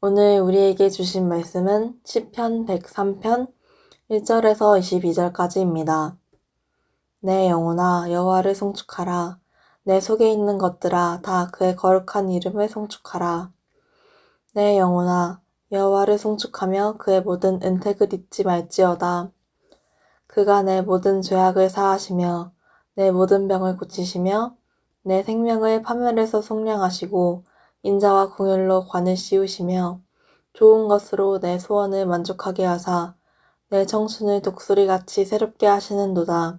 오늘 우리에게 주신 말씀은 시편 103편 1절에서 22절까지입니다. 내 영혼아 여호와를 송축하라. 내 속에 있는 것들아 다 그의 거룩한 이름을 송축하라. 내 영혼아 여호와를 송축하며 그의 모든 은택을 잊지 말지어다. 그가 내 모든 죄악을 사하시며 내 모든 병을 고치시며 내 생명을 파멸에서 속량하시고 인자와 공율로 관을 씌우시며 좋은 것으로 내 소원을 만족하게 하사 내 청춘을 독수리같이 새롭게 하시는도다.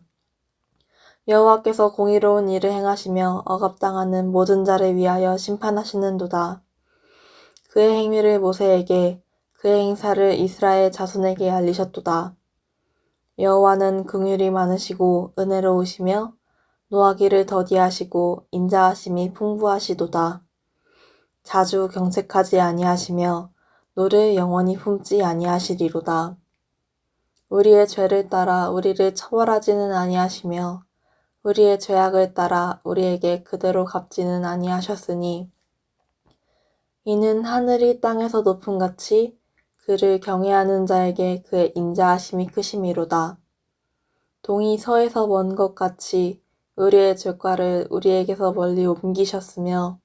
여호와께서 공의로운 일을 행하시며 억압당하는 모든 자를 위하여 심판하시는도다. 그의 행위를 모세에게 그의 행사를 이스라엘 자손에게 알리셨도다. 여호와는 긍휼이 많으시고 은혜로우시며 노하기를 더디하시고 인자하심이 풍부하시도다. 자주 경책하지 아니하시며 노를 영원히 품지 아니하시리로다. 우리의 죄를 따라 우리를 처벌하지는 아니하시며 우리의 죄악을 따라 우리에게 그대로 갚지는 아니하셨으니 이는 하늘이 땅에서 높음 같이 그를 경외하는 자에게 그의 인자하심이 크심이로다. 동이 서에서 먼 것 같이 우리의 죄과를 우리에게서 멀리 옮기셨으며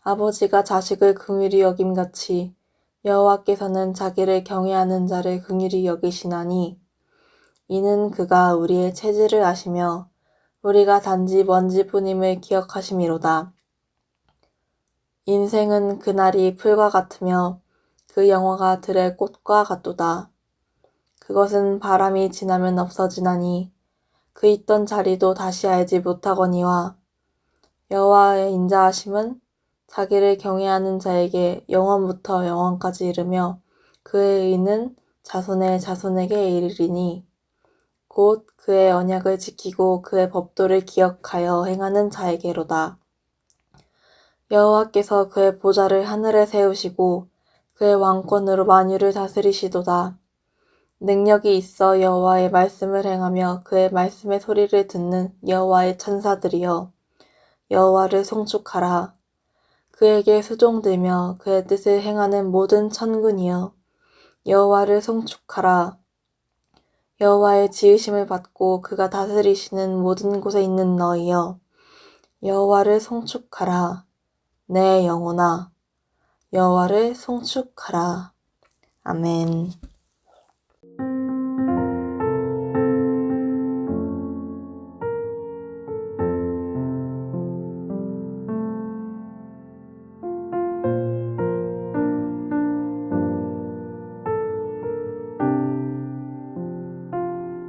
아버지가 자식을 긍휼히 여김 같이 여호와께서는 자기를 경외하는 자를 긍휼히 여기시나니 이는 그가 우리의 체질을 아시며 우리가 단지 먼지뿐임을 기억하심이로다. 인생은 그날이 풀과 같으며 그 영화가 들의 꽃과 같도다. 그것은 바람이 지나면 없어지나니 그 있던 자리도 다시 알지 못하거니와 여호와의 인자하심은 자기를 경외하는 자에게 영원부터 영원까지 이르며 그의 의는 자손의 자손에게 이르리니 곧 그의 언약을 지키고 그의 법도를 기억하여 행하는 자에게로다. 여호와께서 그의 보좌를 하늘에 세우시고 그의 왕권으로 만유를 다스리시도다. 능력이 있어 여호와의 말씀을 행하며 그의 말씀의 소리를 듣는 여호와의 천사들이여 여호와를 송축하라. 그에게 수종들며 그의 뜻을 행하는 모든 천군이여 여호와를 송축하라. 여호와의 지으심을 받고 그가 다스리시는 모든 곳에 있는 너희여 여호와를 송축하라. 내 영혼아 여호와를 송축하라. 아멘.